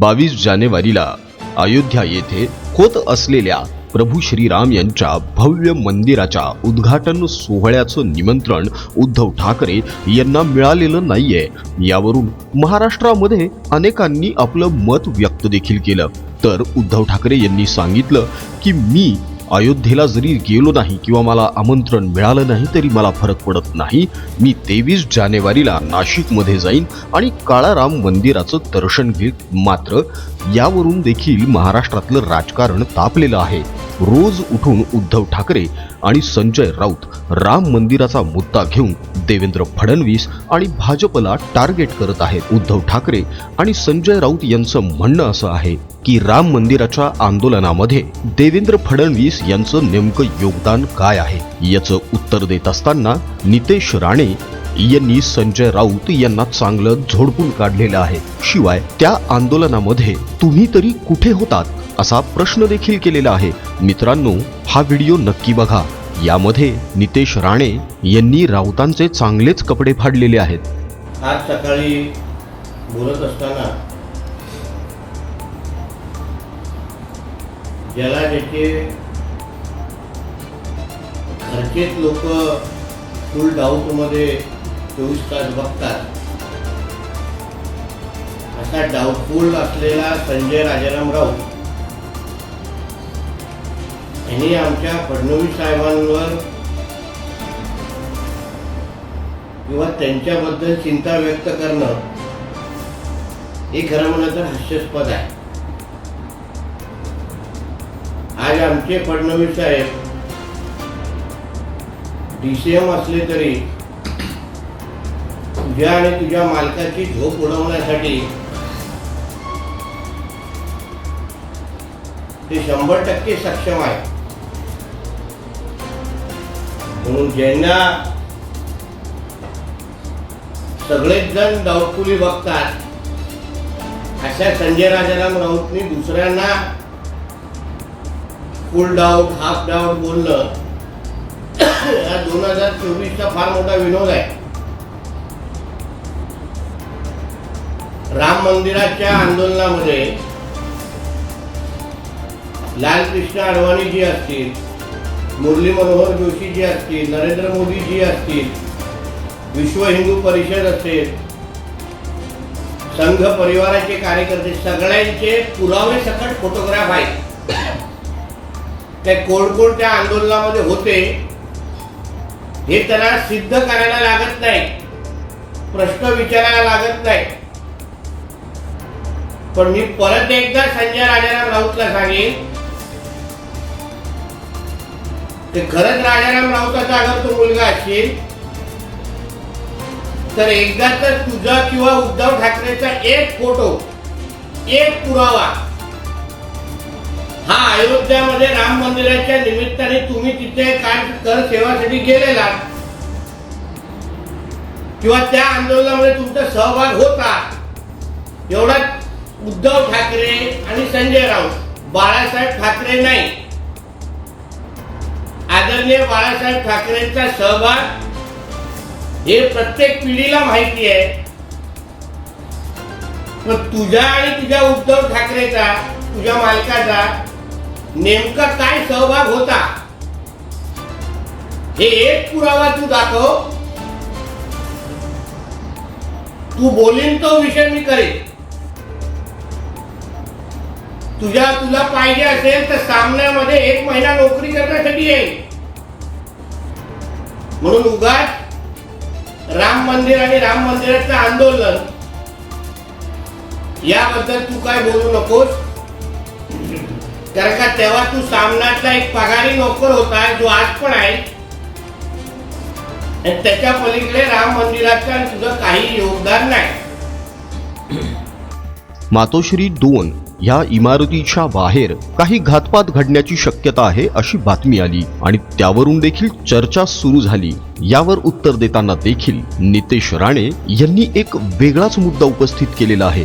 बावीस जानेवारीला अयोध्या येथे होत असलेल्या प्रभू श्रीराम यांच्या भव्य मंदिराच्या उद्घाटन सोहळ्याचं निमंत्रण उद्धव ठाकरे यांना मिळालेलं नाहीये. यावरून महाराष्ट्रामध्ये अनेकांनी आपलं मत व्यक्त देखील केलं. तर उद्धव ठाकरे यांनी सांगितलं की मी अयोध्येला जरी गेलो नाही किंवा मला आमंत्रण मिळालं नाही तरी मला फरक पडत नाही. मी तेवीस जानेवारीला नाशिकमध्ये जाईन आणि काळाराम मंदिराचं दर्शन घेत मात्र यावरून देखील महाराष्ट्रातलं राजकारण तापलेलं आहे. रोज उठून उद्धव ठाकरे आणि संजय राऊत राम मंदिराचा मुद्दा घेऊन देवेंद्र फडणवीस आणि भाजपला टार्गेट करत आहेत उद्धव ठाकरे आणि संजय राऊत यांचं म्हणणं असं आहे की राम मंदिराच्या आंदोलनामध्ये देवेंद्र फडणवीस यांचं नेमकं योगदान काय आहे? याचं उत्तर देत असताना नितेश राणे यांनी संजय राऊत यांना चांगलं झोडपून काढलेलं आहे. शिवाय त्या आंदोलनामध्ये तुम्ही तरी कुठे होतात असा प्रश्न देखील केलेला आहे. मित्रांनो हा व्हिडिओ नक्की बघा. यामध्ये नितेश राणे यांनी राऊतांचे चांगलेच कपडे फाडलेले आहेत. आज सकाळी बोलत असताना ज्याला ज्याचे घरचेच लोक फुल डाऊटमध्ये चोवीस तास बघतात. असा डाऊटफुल असलेला संजय राजाराम राऊत यांनी आमच्या फडणवीस साहेबांवर किंवा त्यांच्याबद्दल चिंता व्यक्त करणं हे खरं म्हणलं तर हास्यास्पद आहे. आज आमचे फडणवीस साहेब डी सी एम असले तरी तुझ्या आणि तुझ्या मालकाची झोप उडवण्यासाठी ते शंभर टक्के सक्षम आहे. म्हणून ज्यांना सगळेच जण डाऊटफुली बघतात अशा संजय राजाराम राऊतनी दुसऱ्यांना फुल डाऊट हाफ डाऊट बोलणं हा दोन हजार चोवीसचा फार मोठा विनोद आहे. राम मंदिराच्या आंदोलनामध्ये लालकृष्ण अडवाणी जी असतील मुरली मनोहर जोशी जी असतील नरेंद्र मोदी जी असतील विश्व हिंदू परिषद असेल संघ परिवाराचे कार्यकर्ते सगळ्यांचे पुरावे सकट फोटोग्राफ आहेत. ते कोण कोण त्या आंदोलनामध्ये होते हे त्यांना सिद्ध करायला लागत नाही प्रश्न विचारायला लागत नाही पण मी परत एकदा संजय राजाराम राऊतला सांगेन. ते खरंच राजाराम राऊताचा अगर तो मुलगा असेल तर एकदा तर तुझा किंवा उद्धव ठाकरेचा एक फोटो एक पुरावा हा अयोध्यामध्ये राम मंदिराच्या निमित्ताने तुम्ही तिथे काय कर सेवासाठी गेलेला. किंवा त्या आंदोलनामध्ये तुमचा सहभाग होता. एवढा उद्धव ठाकरे आणि संजय राऊत. बाळासाहेब ठाकरे नाही. आदरणीय बाळासाहेब ठाकरेंचा सहभाग हे प्रत्येक पिढीला माहिती आहे. पण तुझ्या आणि तुझ्या उद्धव ठाकरेचा तुझ्या मालकाचा नेमका काय सहभाग होता? हे एक पुरावा तू दाखव. तू बोलीन तो विषय मी करेन. तुझ्या तुला पाहिजे असेल तर सामन्यामध्ये एक महिना नोकरी करण्यासाठी येईल म्हणून उगाच राम मंदिर आणि राम मंदिराचं आंदोलन याबद्दल तू काय बोलू नकोस? कारण का तेव्हा तू सामनातला एक पगारी नोकर होता जो आज पण आहे. आणि त्याच्या पलीकडे राम मंदिराचं आणि तुझं काही योगदान नाही. मातोश्री दोन या इमारतीच्या बाहेर काही घातपात घडण्याची शक्यता आहे अशी बातमी आली. आणि त्यावरून देखील चर्चा सुरू झाली. यावर उत्तर देताना देखील नितेश राणे यांनी एक वेगळाच मुद्दा उपस्थित केलेला आहे.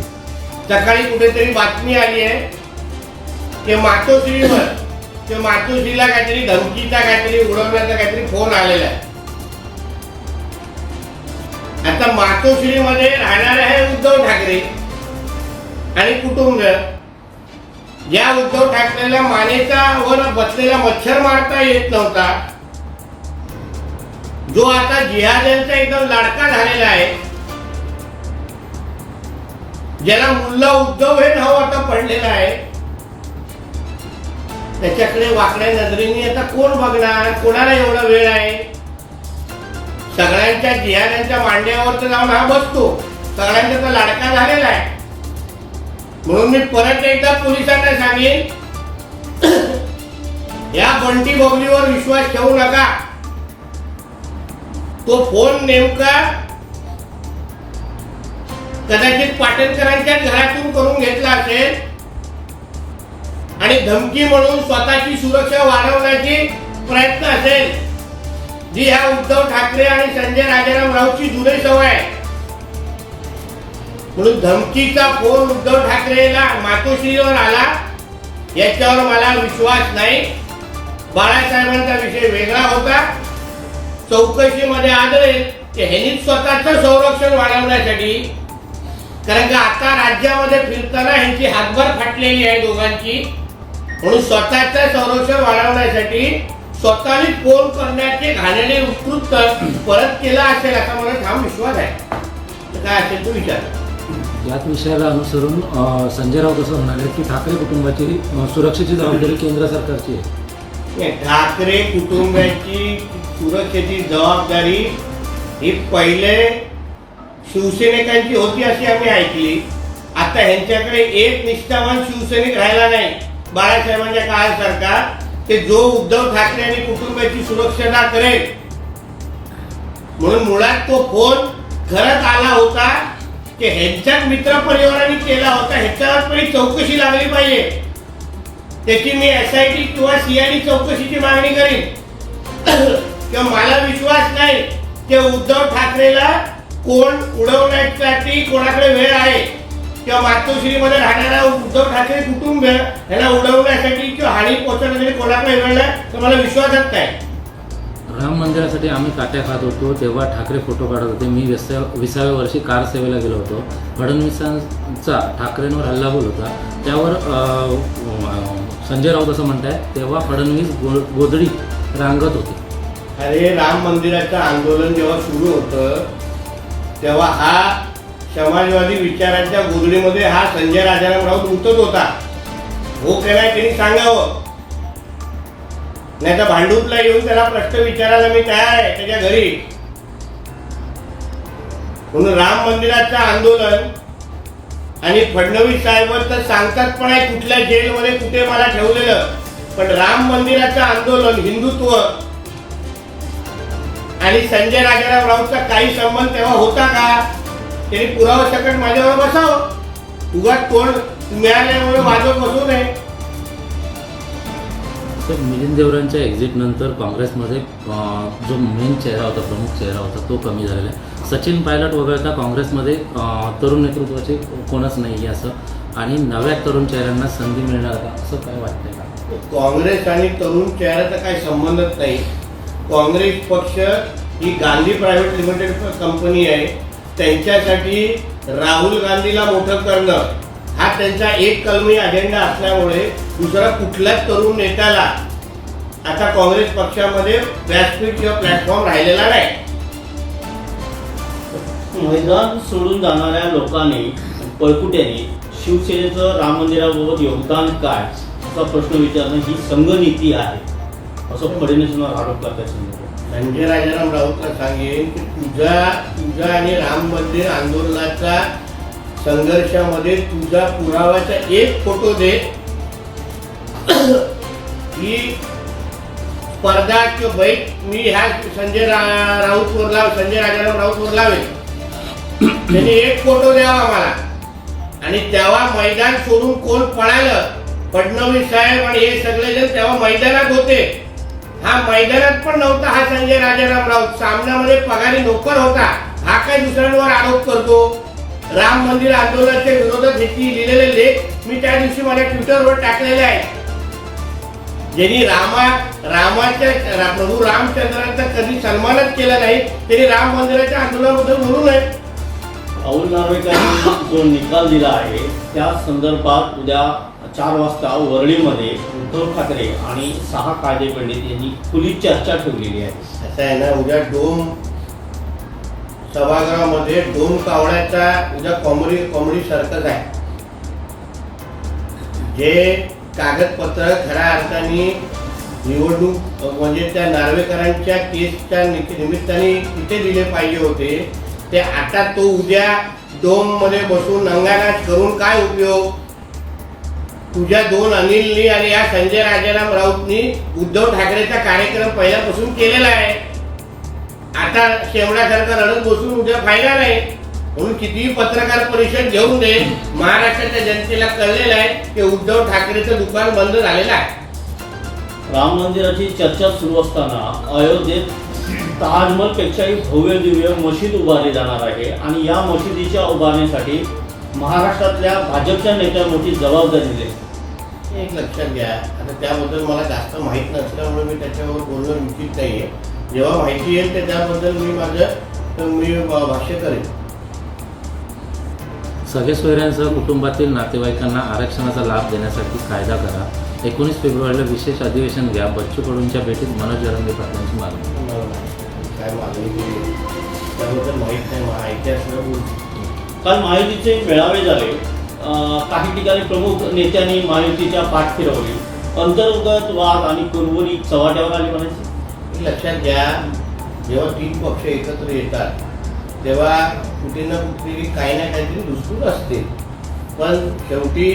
सकाळी कुठेतरी बातमी आली आहे की मातोश्रीवर ते मातोश्रीला काहीतरी धमकीचा काहीतरी उडवण्याचा काहीतरी फोन आलेला आहे. आता मातोश्रीमध्ये राहणार आहे उद्धव ठाकरे आणि कुटुंब. या उद्धव ठाकरेला मानेचा वर बसलेला मच्छर मारता येत नव्हता. जो आता जिहाद्यांचा एकदम लाडका झालेला आहे. ज्याला मुल्ला उद्धव हे नाव आता पडलेलं आहे. त्याच्याकडे वाकड्या नजरेने आता कोण बघणार? कोणाला एवढा वेळ आहे? सगळ्यांच्या जिहाद्यांच्या मांड्यावर तर जाऊन हा बसतो. सगळ्यांचा तर लाडका झालेला आहे. म्हणून मी परत एकदा पोलिसांना सांगेन या बंटी बबलीवर विश्वास ठेवू नका. तो फोन नेमका कदाचित पाटणकरांच्या घरातून करून घेतला असेल. आणि धमकी म्हणून स्वतःची सुरक्षा वाढवण्याची प्रयत्न असेल. जी ह्या उद्धव ठाकरे आणि संजय राजाराम राऊतची जुनी सवय आहे. म्हणून धमकीचा फोन उद्धव ठाकरेला मातोश्रीवर आला याच्यावर मला विश्वास नाही. बाळासाहेबांचा विषय वेगळा होता. चौकशीमध्ये आले की ह्यांनी स्वतःचं संरक्षण वाढवण्यासाठी कारण का आता राज्यामध्ये फिरताना ह्यांची हातभर फाटलेली आहे दोघांची. म्हणून स्वतःचं संरक्षण वाढवण्यासाठी स्वतःने फोन करण्याचे घाणेने उत्कृष्ट परत केला असेल असा मला ठाम विश्वास आहे. काय असेल तो विचार. याच विषयाला अनुसरून संजयराव संजय राऊत असं म्हणाले की ठाकरे कुटुंबाची सुरक्षेची जबाबदारी केंद्र सरकारची आहे. ठाकरे कुटुंबाची सुरक्षेची जबाबदारी ही पहिले शिवसैनिकांची होती अशी आम्ही ऐकली. आता ह्यांच्याकडे एक निष्ठावान शिवसैनिक राहिला नाही. बाळासाहेबांच्या काळासारखा ते जो उद्धव ठाकरे आणि कुटुंबाची सुरक्षा करेल. म्हणून मुळात तो फोन खरंच आला होता. की ह्यांच्याच मित्र परिवाराने केला होता ह्याच्यावर पण चौकशी लागली पाहिजे. त्याची मी एस आय टी किंवा सीआयडी चौकशीची मागणी करीन. किंवा मला विश्वास नाही की उद्धव ठाकरेला कोण उडवण्यासाठी कोणाकडे वेळ आहे. किंवा मातोश्रीमध्ये राहणारा उद्धव ठाकरे कुटुंब ह्याला उडवण्यासाठी किंवा हानी पोहोचवण्यासाठी कोणाकडे वेळ नाही तर मला विश्वासच नाही. राम मंदिरासाठी आम्ही काट्या खात होतो तेव्हा ठाकरे फोटो काढत होते. मी विसा विसाव्या वर्षी कार सेवेला गेलो होतो. फडणवीसांचा ठाकरेंवर हल्लाबोल होता. त्यावर संजय राऊत असं म्हणताय तेव्हा फडणवीस गो गोदडी रांगत होते. अरे राम मंदिराचं आंदोलन जेव्हा सुरू होतं तेव्हा हा समाजवादी विचारांच्या गोदडीमध्ये हा संजय राजाराम राऊत उतरत होता. हो काय नाही त्यांनी सांगावं? नाही तर भांडूपला येऊन त्याला प्रश्न विचारायला मी तयार आहे त्याच्या घरी. म्हणून राम मंदिराचं आंदोलन आणि फडणवीस साहेब तर सांगतात पण आहे कुठल्या जेलमध्ये कुठे मला ठेवलेलं. पण राम मंदिराचं आंदोलन हिंदुत्व आणि संजय राजाराम राऊतचा काही संबंध तेव्हा होता का? त्यांनी पुरावा सकट माझ्यावर बसावं. उगाच कोण मिळाल्यामुळे वाजवत बसू नये. तर मिलिंद देवरांच्या एक्झिट नंतर काँग्रेसमध्ये जो मेन चेहरा होता प्रमुख चेहरा होता तो कमी झालेला आहे. सचिन पायलट वगळता काँग्रेसमध्ये तरुण नेतृत्वाचे कोणच नाही आहे असं. आणि नव्या तरुण चेहऱ्यांना संधी मिळणार का? असं काय वाटतंय का? काँग्रेस आणि तरुण चेहऱ्याचा काही संबंधच नाही. काँग्रेस पक्ष ही गांधी प्रायव्हेट लिमिटेड कंपनी आहे. त्यांच्यासाठी राहुल गांधीला मोठं करणं त्यांचा एक कलमी अजेंडा असल्यामुळे दुसरा कुठल्याच तरुण नेत्याला आता काँग्रेस पक्षामध्ये व्यासपीठ किंवा प्लॅटफॉर्म राहिलेला नाही. मैदान सोडून जाणाऱ्या लोकांनी पळकुट्याने शिवसेनेचं राम मंदिराबाबत योगदान काय असा प्रश्न विचारणं ही संघनीती आहे असं फडणवीसांवर आरोप करतात संजय राजाराम राऊतला सांगेन की तुझा तुझा आणि राम मंदिर आंदोलनाचा संघर्षामध्ये तुझा पुराव्याचा एक फोटो दे. ही स्पर्धा किंवा बैठ मी ह्या संजय रा- राऊतवर लाव संजय राजाराम राऊतवर लावेल त्यांनी एक फोटो द्यावा मला. आणि तेव्हा मैदान सोडून कोण पळालं फडणवीस साहेब आणि हे सगळेजण तेव्हा मैदानात होते. हा मैदानात पण नव्हता हा संजय राजाराम राऊत. सामन्यामध्ये पगारी नोकर होता. हा काय दुसऱ्यांवर आरोप करतो? राम मंदिर आंदोलनाच्या विरोधात ह्याची लिहिलेले लेख मी त्या दिवशी माझ्या ट्विटरवर टाकलेले आहेत. ज्यांनी रामा रामाच्या रा- प्रभू रामचंद्रांचा कधी सन्मानच केला नाही त्यांनी राम मंदिराच्या आंदोलनाबद्दल बोलू नये राहुल नार्वेकरांनी जो निकाल दिला आहे त्या संदर्भात उद्या चार वाजता वरळीमध्ये उद्धव ठाकरे आणि सहा कायदे पंडित यांनी खुली चर्चा ठेवलेली आहे. असं आहे ना उद्या डोम सभागृहामध्ये दोन कावळ्याचा उद्या कॉमेडी कॉमेडी सर्कस आहे. जे कागदपत्र खऱ्या अर्थाने निवडणूक म्हणजे त्या नार्वेकरांच्या केसच्या निमित्ताने तिथे दिले पाहिजे होते ते आता तो उद्या डोममध्ये बसून अंगानाच करून काय उपयोग? तुझ्या दोन अनिलनी आणि या संजय राजाराम राऊतनी उद्धव ठाकरेचा कार्यक्रम पहिल्यापासून केलेला आहे. आता शेवण्यासारखं रडत बसून उद्या फायदा नाही. म्हणून कितीही पत्रकार परिषद घेऊन दे महाराष्ट्राच्या जनतेला कळलेलं आहे की उद्धव ठाकरेचं दुकान बंद झालेलं आहे. राम मंदिराची चर्चा सुरू असताना अयोध्येत ताजमहलपेक्षाही भव्य दिव्य मशीद उभारली जाणार आहे आणि या मशिदीच्या उभारण्यासाठी महाराष्ट्रातल्या भाजपच्या नेत्या मोठी जबाबदारी दिली. एक लक्षात घ्या आता त्याबद्दल मला जास्त माहीत नसल्यामुळे मी त्याच्यावर बोलणं उचित नाही आहे जेव्हा माहिती येईल तर त्याबद्दल मी माझं मी भाष्य करेन. सगळे सोयऱ्यांसह कुटुंबातील नातेवाईकांना आरक्षणाचा लाभ देण्यासाठी कायदा करा. एकोणीस फेब्रुवारीला विशेष अधिवेशन घ्या. बच्चू कडूंच्या भेटीत मनोज जरंगे पाटलांची मागणी. काय मागणी केली त्याबद्दल माहीत नाही बोल. काल महायुतीचे मेळावे झाले. काही ठिकाणी प्रमुख नेत्यांनी महायुतीच्या पाठ फिरवली अंतर्गत वाद आणि कुरबुरी चव्हाट्यावर आली म्हणायची. लक्षात घ्या जेव्हा तीन पक्ष एकत्र येतात तेव्हा कुठे ना कुठेतरी काही ना काहीतरी दुसरूच असते. पण शेवटी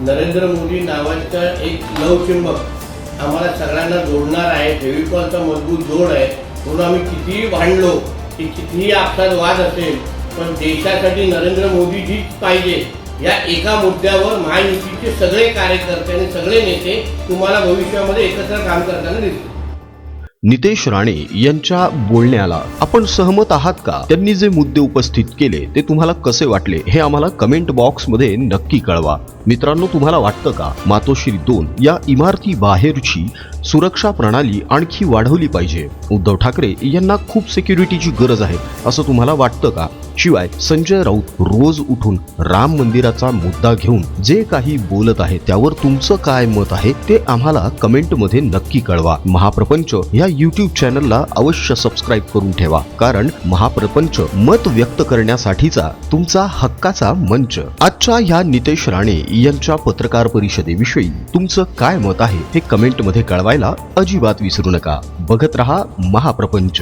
नरेंद्र मोदी नावाचं एक लवचिंबक आम्हाला सगळ्यांना जोडणार आहे फेविकॉलचा मजबूत जोड आहे म्हणून आम्ही कितीही भांडलो की कितीही आपसात वाद असेल पण देशासाठी नरेंद्र मोदीजीच पाहिजे या एका मुद्द्यावर महायुतीचे सगळे कार्यकर्ते आणि सगळे नेते तुम्हाला भविष्यामध्ये एकत्र काम करताना दिसतील. नितेश राणे यांच्या बोलण्याला आपण सहमत आहात का? त्यांनी जे मुद्दे उपस्थित केले ते तुम्हाला कसे वाटले हे आम्हाला कमेंट बॉक्समध्ये नक्की कळवा. मित्रांनो तुम्हाला वाटतं का? मातोश्री दोन या इमारती बाहेरची सुरक्षा प्रणाली आणखी वाढवली पाहिजे. उद्धव ठाकरे यांना खूप सिक्युरिटीची गरज आहे असं तुम्हाला वाटतं का? शिवाय संजय राऊत रोज उठून राम मंदिराचा मुद्दा घेऊन जे काही बोलत आहे त्यावर तुमचं काय मत आहे ते आम्हाला कमेंटमध्ये नक्की कळवा. महाप्रपंच या युट्यूब चॅनलला अवश्य सबस्क्राईब करून ठेवा. कारण महाप्रपंच मत व्यक्त करण्यासाठीचा तुमचा हक्काचा मंच. आजच्या ह्या नितेश राणे यांच्या पत्रकार परिषदेविषयी तुमचं काय मत आहे हे कमेंटमध्ये कळवायला अजिबात विसरू नका. बघत रहा महाप्रपंच.